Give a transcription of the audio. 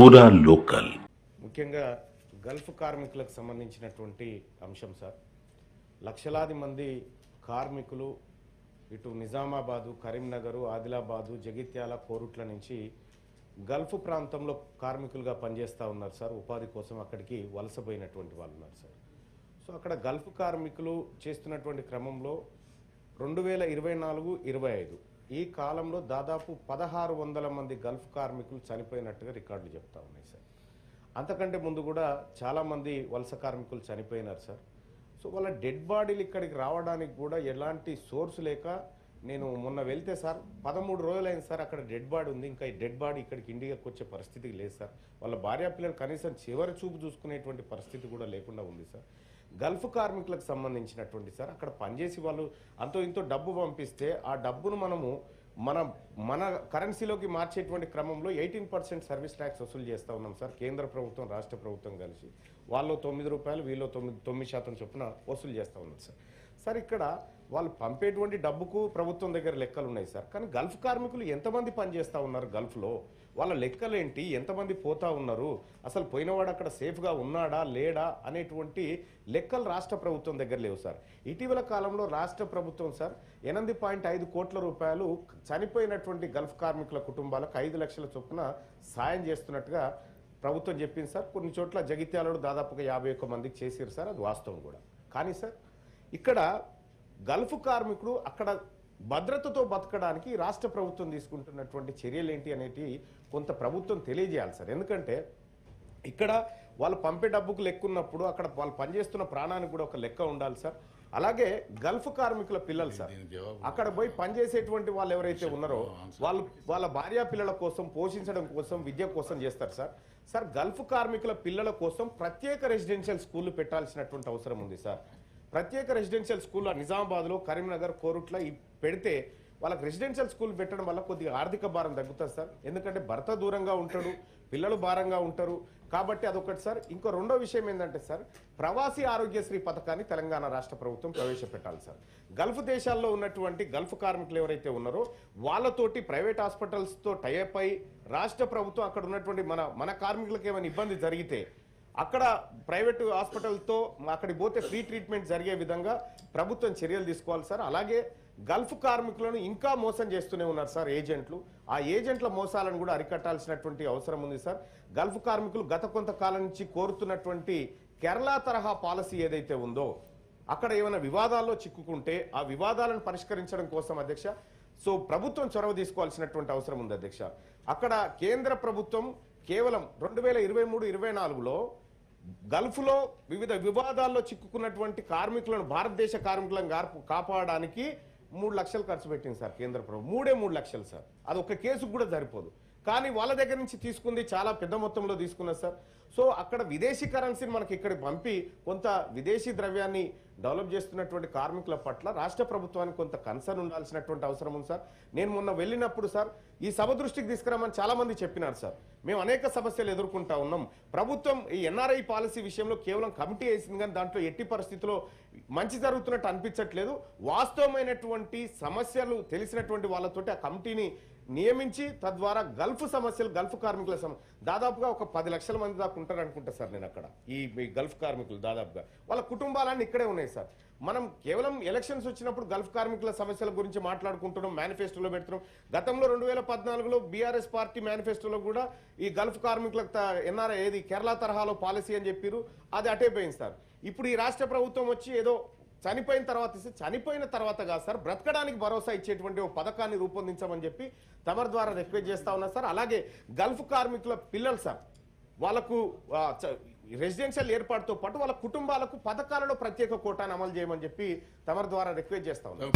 పూరా లోకల్. ముఖ్యంగా గల్ఫ్ కార్మికులకు సంబంధించినటువంటి అంశం సార్. లక్షలాది మంది కార్మికులు ఇటు నిజామాబాదు కరీంనగరు ఆదిలాబాదు జగిత్యాల కోరుట్ల నుంచి గల్ఫ్ ప్రాంతంలో కార్మికులుగా పనిచేస్తూ ఉన్నారు సార్. ఉపాధి కోసం అక్కడికి వలసపోయినటువంటి వాళ్ళు ఉన్నారు సార్. సో అక్కడ గల్ఫ్ కార్మికులు చేస్తున్నటువంటి క్రమంలో రెండు వేల ఇరవై నాలుగు ఇరవై ఐదు ఈ కాలంలో దాదాపు పదహారు వందల మంది గల్ఫ్ కార్మికులు చనిపోయినట్టుగా రికార్డులు చెప్తా ఉన్నాయి సార్. అంతకంటే ముందు కూడా చాలామంది వలస కార్మికులు చనిపోయినారు సార్. సో వాళ్ళ డెడ్ బాడీలు ఇక్కడికి రావడానికి కూడా ఎలాంటి సోర్స్ లేక నేను మొన్న వెళ్తే సార్ పదమూడు రోజులైంది సార్ అక్కడ డెడ్ బాడీ ఉంది. ఇంకా ఈ డెడ్ బాడీ ఇక్కడికి ఇండియాకి వచ్చే పరిస్థితి లేదు సార్. వాళ్ళ భార్యా పిల్లలు కనీసం చివరి చూపు చూసుకునేటువంటి పరిస్థితి కూడా లేకుండా ఉంది సార్. గల్ఫ్ కార్మికులకు సంబంధించినటువంటి సార్ అక్కడ పనిచేసి వాళ్ళు అంతో ఇంతో డబ్బు పంపిస్తే ఆ డబ్బును మనము మన మన కరెన్సీలోకి మార్చేటువంటి క్రమంలో ఎయిటీన్ పర్సెంట్ సర్వీస్ ట్యాక్స్ వసూలు చేస్తూ ఉన్నాం సార్ కేంద్ర ప్రభుత్వం రాష్ట్ర ప్రభుత్వం కలిసి. వాళ్ళు తొమ్మిది రూపాయలు వీళ్ళు తొమ్మిది తొమ్మిది శాతం చొప్పున వసూలు చేస్తూ ఉన్నారు సార్. సార్ ఇక్కడ వాళ్ళు పంపేటువంటి డబ్బుకు ప్రభుత్వం దగ్గర లెక్కలు ఉన్నాయి సార్. కానీ గల్ఫ్ కార్మికులు ఎంతమంది పనిచేస్తూ ఉన్నారు గల్ఫ్లో? వాళ్ళ లెక్కలేంటి? ఎంతమంది పోతా ఉన్నారు? అసలు పోయినవాడు అక్కడ సేఫ్గా ఉన్నాడా లేడా అనేటువంటి లెక్కలు రాష్ట్ర ప్రభుత్వం దగ్గర లేవు సార్. ఇటీవల కాలంలో రాష్ట్ర ప్రభుత్వం సార్ ఎనిమిది పాయింట్ ఐదు కోట్ల రూపాయలు చనిపోయినటువంటి గల్ఫ్ కార్మికుల కుటుంబాలకు ఐదు లక్షల చొప్పున సాయం చేస్తున్నట్టుగా ప్రభుత్వం చెప్పింది సార్. కొన్ని చోట్ల జగిత్యాలలో దాదాపుగా యాభై ఒక్క మందికి చేసారు సార్ అది వాస్తవం కూడా. కానీ సార్ ఇక్కడ గల్ఫ్ కార్మికుడు అక్కడ భద్రతతో బతకడానికి రాష్ట్ర ప్రభుత్వం తీసుకుంటున్నటువంటి చర్యలు ఏంటి అనేటి కొంత ప్రభుత్వం తెలియజేయాలి సార్. ఎందుకంటే ఇక్కడ వాళ్ళు పంపే డబ్బుకు లెక్క ఉన్నప్పుడు అక్కడ వాళ్ళు పనిచేస్తున్న ప్రాణానికి కూడా ఒక లెక్క ఉండాలి సార్. అలాగే గల్ఫ్ కార్మికుల పిల్లలు సార్ అక్కడ పోయి పనిచేసేటువంటి వాళ్ళు ఎవరైతే ఉన్నారో వాళ్ళు వాళ్ళ భార్యా పిల్లల కోసం పోషించడం కోసం విద్య కోసం చేస్తారు సార్. సార్ గల్ఫ్ కార్మికుల పిల్లల కోసం ప్రత్యేక రెసిడెన్షియల్ స్కూళ్ళు పెట్టాల్సినటువంటి అవసరం ఉంది సార్. ప్రత్యేక రెసిడెన్షియల్ స్కూల్ నిజామాబాద్లో కరీంనగర్ కోరుట్ల ఈ పెడితే వాళ్ళకి రెసిడెన్షియల్ స్కూల్ పెట్టడం వల్ల కొద్దిగా ఆర్థిక భారం తగ్గుతుంది సార్. ఎందుకంటే భర్త దూరంగా ఉంటాడు పిల్లలు భారంగా ఉంటారు. కాబట్టి అదొకటి సార్. ఇంకో రెండో విషయం ఏంటంటే సార్ ప్రవాసీ ఆరోగ్యశ్రీ పథకాన్ని తెలంగాణ రాష్ట్ర ప్రభుత్వం ప్రవేశపెట్టాలి సార్. గల్ఫ్ దేశాల్లో ఉన్నటువంటి గల్ఫ్ కార్మికులు ఎవరైతే ఉన్నారో వాళ్ళతోటి ప్రైవేట్ హాస్పిటల్స్తో టైఅప్ అయి రాష్ట్ర ప్రభుత్వం అక్కడ ఉన్నటువంటి మన మన కార్మికులకు ఏమైనా ఇబ్బంది జరిగితే అక్కడ ప్రైవేటు హాస్పిటల్తో అక్కడికి పోతే ఫ్రీ ట్రీట్మెంట్ జరిగే విధంగా ప్రభుత్వం చర్యలు తీసుకోవాలి సార్. అలాగే గల్ఫ్ కార్మికులను ఇంకా మోసం చేస్తూనే ఉన్నారు సార్ ఏజెంట్లు. ఆ ఏజెంట్ల మోసాలను కూడా అరికట్టాల్సినటువంటి అవసరం ఉంది సార్. గల్ఫ్ కార్మికులు గత కొంతకాలం నుంచి కోరుతున్నటువంటి కేరళ తరహా పాలసీ ఏదైతే ఉందో అక్కడ ఏమైనా వివాదాల్లో చిక్కుకుంటే ఆ వివాదాలను పరిష్కరించడం కోసం అధ్యక్ష సో ప్రభుత్వం చొరవ తీసుకోవాల్సినటువంటి అవసరం ఉంది అధ్యక్ష. అక్కడ కేంద్ర ప్రభుత్వం కేవలం రెండు వేల ఇరవై మూడు ఇరవై నాలుగులో గల్ఫ్లో వివిధ వివాదాల్లో చిక్కుకున్నటువంటి కార్మికులను భారతదేశ కార్మికులను కాపాడడానికి మూడు లక్షలు ఖర్చు పెట్టింది సార్ కేంద్ర ప్రభుత్వం. మూడే మూడు లక్షలు సార్. అది ఒక కేసుకు కూడా సరిపోదు. కానీ వాళ్ళ దగ్గర నుంచి తీసుకుంది చాలా పెద్ద మొత్తంలో తీసుకున్నారు సార్. సో అక్కడ విదేశీ కరెన్సీని మనకి ఇక్కడికి పంపి కొంత విదేశీ ద్రవ్యాన్ని డెవలప్ చేస్తున్నటువంటి కార్మికుల పట్ల రాష్ట్ర ప్రభుత్వానికి కొంత కన్సర్న్ ఉండాల్సినటువంటి అవసరం ఉంది సార్. నేను మొన్న వెళ్ళినప్పుడు సార్ ఈ సభ దృష్టికి తీసుకురామని చాలామంది చెప్పినారు సార్. మేము అనేక సమస్యలు ఎదుర్కొంటా ఉన్నాం. ప్రభుత్వం ఈ ఎన్ఆర్ఐ పాలసీ విషయంలో కేవలం కమిటీ వేసింది కానీ దాంట్లో ఎట్టి పరిస్థితుల్లో మంచి జరుగుతున్నట్టు అనిపించట్లేదు. వాస్తవమైనటువంటి సమస్యలు తెలిసినటువంటి వాళ్ళతోటి ఆ కమిటీని నియమించి తద్వారా గల్ఫ్ సమస్యలు గల్ఫ్ కార్మికుల సమ దాదాపుగా ఒక పది లక్షల మంది దాకా ఉంటారు అనుకుంటా సార్ నేను అక్కడ. ఈ గల్ఫ్ కార్మికులు దాదాపుగా. వాళ్ళ కుటుంబాలన్నీ ఇక్కడే ఉన్నాయి సార్. మనం కేవలం ఎలక్షన్స్ వచ్చినప్పుడు గల్ఫ్ కార్మికుల సమస్యల గురించి మాట్లాడుకుంటున్నాం మేనిఫెస్టోలో పెడుతున్నాం. గతంలో రెండు వేల పద్నాలుగులో బీఆర్ఎస్ పార్టీ మేనిఫెస్టోలో కూడా ఈ గల్ఫ్ కార్మికులకు ఎన్ఆర్ఐ ఏది కేరళ తరహాలో పాలసీ అని చెప్పారు అది అటే పోయింది సార్. ఇప్పుడు ఈ రాష్ట్ర ప్రభుత్వం వచ్చి ఏదో చనిపోయిన తర్వాత ఇస్తే చనిపోయిన తర్వాత కాదు సార్ బ్రతకడానికి భరోసా ఇచ్చేటువంటి ఒక పథకాన్ని రూపొందించమని చెప్పి తమరి ద్వారా రిక్వెస్ట్ చేస్తా ఉన్నా సార్. అలాగే గల్ఫ్ కార్మికుల పిల్లలు సార్ వాళ్ళకు రెసిడెన్షియల్ ఏర్పాటుతో పాటు వాళ్ళ కుటుంబాలకు పథకాలలో ప్రత్యేక కోటాను అమలు చేయమని చెప్పి తమరి ద్వారా రిక్వెస్ట్ చేస్తా ఉన్నాం.